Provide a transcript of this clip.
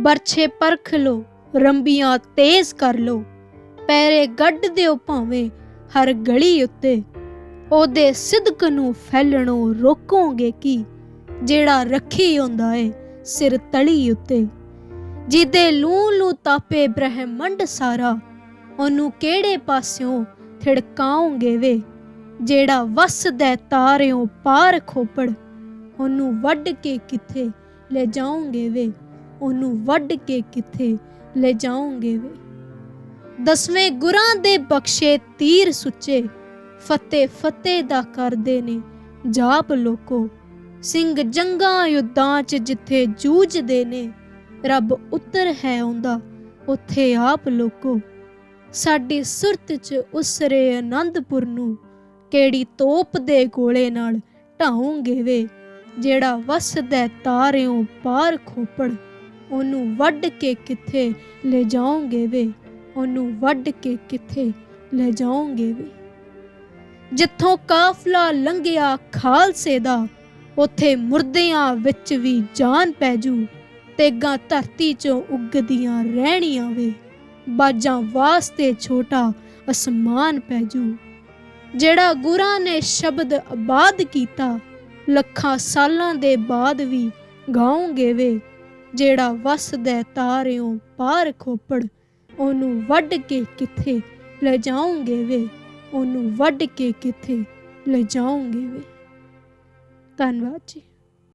ਬਰਛੇ ਪਰਖ ਲੋ ਰੰਬੀਆਂ ਤੇਜ਼ ਕਰ ਲੋ ਪੈਰੇ ਗੱਡ ਦਿਓ ਭਾਵੇਂ ਹਰ ਗਲੀ ਉੱਤੇ। ਉਹਦੇ ਸਿਦਕ ਨੂੰ ਫੈਲਣੋਂ ਰੋਕੋਗੇ ਕੀ? ਜਿਹੜਾ ਰੱਖੀ ਹੁੰਦਾ ਏ ਸਿਰ ਤਲੀ ਉੱਤੇ। ਜਿਹਦੇ ਲੂ ਲੂ ਤਾਪੇ ਬ੍ਰਹਿਮੰਡ ਸਾਰਾ, ਉਹਨੂੰ ਕਿਹੜੇ ਪਾਸਿਓਂ ਥਿੜਕਾਉਂਗੇ ਵੇ? ਜਿਹੜਾ ਵਸਦਾ ਤਾਰਿਓਂ ਪਾਰ ਖੋਪੜ, ਉਹਨੂੰ ਵੱਢ ਕੇ ਕਿੱਥੇ ਲੈ ਜਾਓਗੇ ਵੇ? ਉਹਨੂੰ ਵੱਢ ਕੇ ਕਿੱਥੇ ਲੈ ਜਾਓਗੇ ਵੇ? ਦਸਵੇਂ ਗੁਰਾਂ ਦੇ ਬਖਸ਼ੇ ਤੀਰ ਸੁੱਚੇ, ਫਤਿਹ ਫਤਿਹ ਦਾ ਕਰਦੇ ਨੇ ਜਾਪ ਲੋਕੋ। ਸਿੰਘ ਜੰਗਾਂ ਯੁੱਧਾਂ 'ਚ ਜਿੱਥੇ ਜੂਝਦੇ ਨੇ, ਰੱਬ ਉੱਤਰ ਹੈ ਆਉਂਦਾ ਉੱਥੇ ਆਪ ਲੋਕੋ। ਸਾਡੀ ਸੁਰਤ 'ਚ ਉਸਰੇ ਆਨੰਦਪੁਰ ਨੂੰ ਕਿਹੜੀ ਤੋਪ ਦੇ ਗੋਲੇ ਨਾਲ ਢਾਉਂਗੇ ਵੇ, ਜਿਹੜਾ ਵਸਦਾ ਤਾਰਿਓਂ ਪਾਰ ਖੋਪੜ। ਉਹਨੂੰ ਵੱਢ ਕੇ ਕਿੱਥੇ ਲੈ ਜਾਓਗੇ ਵੇ? ਉਹਨੂੰ ਵੱਢ ਕੇ ਕਿੱਥੇ ਲੈ ਜਾਓਗੇ ਵੇ? ਜਿੱਥੋਂ ਕਾਫਲਾ ਲੰਘਿਆ ਖਾਲਸੇ ਦਾ, ਉਥੇ ਮੁਰਦਿਆਂ ਵਿੱਚ ਵੀ ਜਾਨ ਪੈ ਜੂ, ਤੇਗਾਂ ਧਰਤੀ ਚੋਂ ਉੱਗਦੀਆਂ ਰਹਿਣੀਆਂ ਵੇ। ਬਾਜਾਂ ਵਾਸਤੇ ਛੋਟਾ ਅਸਮਾਨ ਪੈ ਜੂ। ਜਿਹੜਾ ਗੁਰਾਂ ਨੇ ਸ਼ਬਦ ਆਬਾਦ ਕੀਤਾ, ਲੱਖਾਂ ਸਾਲਾਂ ਦੇ ਬਾਅਦ ਵੀ ਗਾਉਂਗੇ ਵੇ। ਜਿਹੜਾ ਵਸਦਾ ਤਾਰਿਓ ਪਾਰ ਖੋਪੜ, ਉਹਨੂੰ ਵੱਢ ਕੇ ਕਿੱਥੇ ਲੈ ਜਾਉਂਗੇ ਵੇ? ਉਹਨੂੰ ਵੱਢ ਕੇ ਕਿੱਥੇ ਲੈ ਜਾਉਂਗੇ ਵੇ? ਧੰਨਵਾਦ ਜੀ।